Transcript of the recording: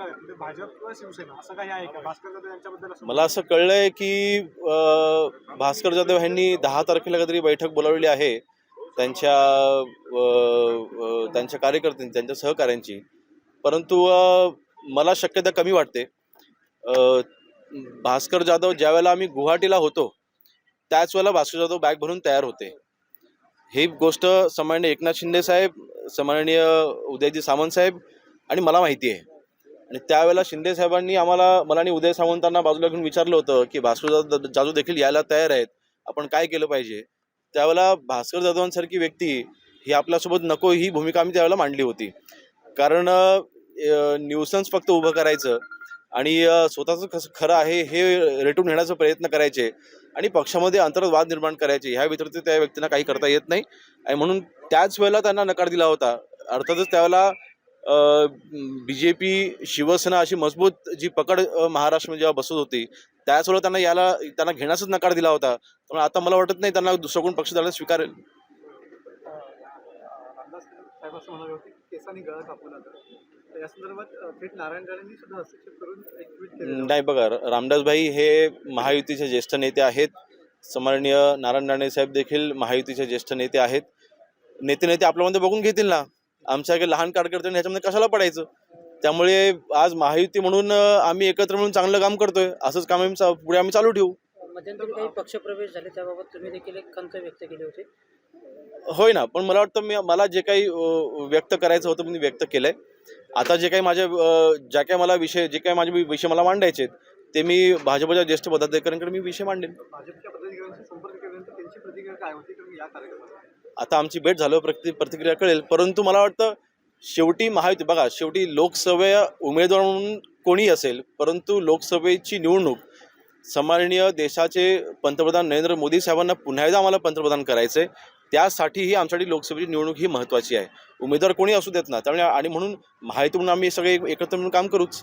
आहेत म्हणजे भाजप किंवा शिवसेना असं काही आहे का? भास्कर जाधव यांच्याबद्दल असं मला असं कळलंय की अं, भास्कर जाधव यांनी दहा तारखेला काहीतरी बैठक बोलावलेली आहे. त्यांच्या अं, अं, त्यांच्या कार्यकर्त्यांची त्यांच्या सहकाऱ्यांची. परंतु अं, मला शक्यता कमी वाटते. अं, भास्कर जाधव ज्या वेळेला आम्ही गुवाहाटीला होतो त्याच वेळेला भास्कर जाधव बॅग भरून तयार होते. ही गोष्ट सन्माननीय एकनाथ शिंदे साहेब सन्माननीय उदयजी सामंत साहेब आणि मला माहिती आहे. आणि त्यावेळेला शिंदे साहेबांनी आम्हाला मला आणि उदय सावंतांना बाजूला घेऊन विचारलं होतं की भास्कर जाधव देखील यायला तयार आहेत. आपण काय केलं पाहिजे? त्यावेळेला भास्कर जाधवांसारखी व्यक्ती ही आपल्यासोबत नको ही भूमिका आम्ही त्यावेळेला मांडली होती. कारण न्यूसन्स फक्त उभं करायचं आणि स्वतःचं कसं खरं आहे हे रेटून नेण्याचा प्रयत्न करायचे आणि पक्षामध्ये अंतर्गत वाद निर्माण करायचे ह्या व्यतिरिक्त त्या व्यक्तींना काही करता येत नाही. आणि म्हणून त्याच वेळेला त्यांना नकार दिला होता. अर्थातच त्यावेळेला बी जे पी शिवसेना अशी मजबूत जी पकड महाराष्ट्रामध्ये जेव्हा बसत होती वेळेला त्यांना याला त्यांना घेण्याचाच नकार दिला होता. त्यामुळे आता मला वाटत नाही त्यांना दुसरा कोण पक्ष द्यायला स्वीकारेल. रामदास नाही बघा रामदासभाई हे महायुतीचे ज्येष्ठ नेते आहेत. सन्माननीय नारायण राणे साहेब देखील महायुतीचे ज्येष्ठ नेते आहेत. नेते नेते आपल्यामध्ये बघून घेतील ना? आमच्यासारखे लहान कार्यकर्ते ह्याच्यामध्ये कशाला पडायचं? त्यामुळे आज महायुती म्हणून आम्ही एकत्र म्हणून चांगलं काम करतोय. असंच काम आम्ही पुढे आम्ही चालू ठेवू. मध्यंतरी काही पक्षप्रवेश झाले त्याबाबत तुम्ही देखील एक खंत व्यक्त केली होती. होय ना पण मला वाटतं मी मला जे काही व्यक्त करायचं होतं मी व्यक्त केलंय. आता जे काही माझ्या ज्या काही मला विषय जे काही माझे विषय मला मांडायचे आहेत, ते मी भाजपच्या ज्येष्ठ पदाधिकाऱ्यांकडे मी विषय मांडेन आता आमची भेट झाल्यावर प्रति प्रतिक्रिया कळेल. परंतु मला वाटतं शेवटी महायुती बघा शेवटी लोकसभा उमेदवार म्हणून कोणी असेल परंतु लोकसभेची निवडणूक सन्माननीय देशाचे पंतप्रधान नरेंद्र मोदी साहेबांना पुन्हा एकदा आम्हाला पंतप्रधान करायचं आहे त्यासाठीही आमच्यासाठी लोकसभेची निवडणूक ही महत्त्वाची आहे. उमेदवार कोणी असू देत ना त्यामुळे आणि म्हणून महायुती म्हणून आम्ही सगळे एकत्र म्हणून काम करूच.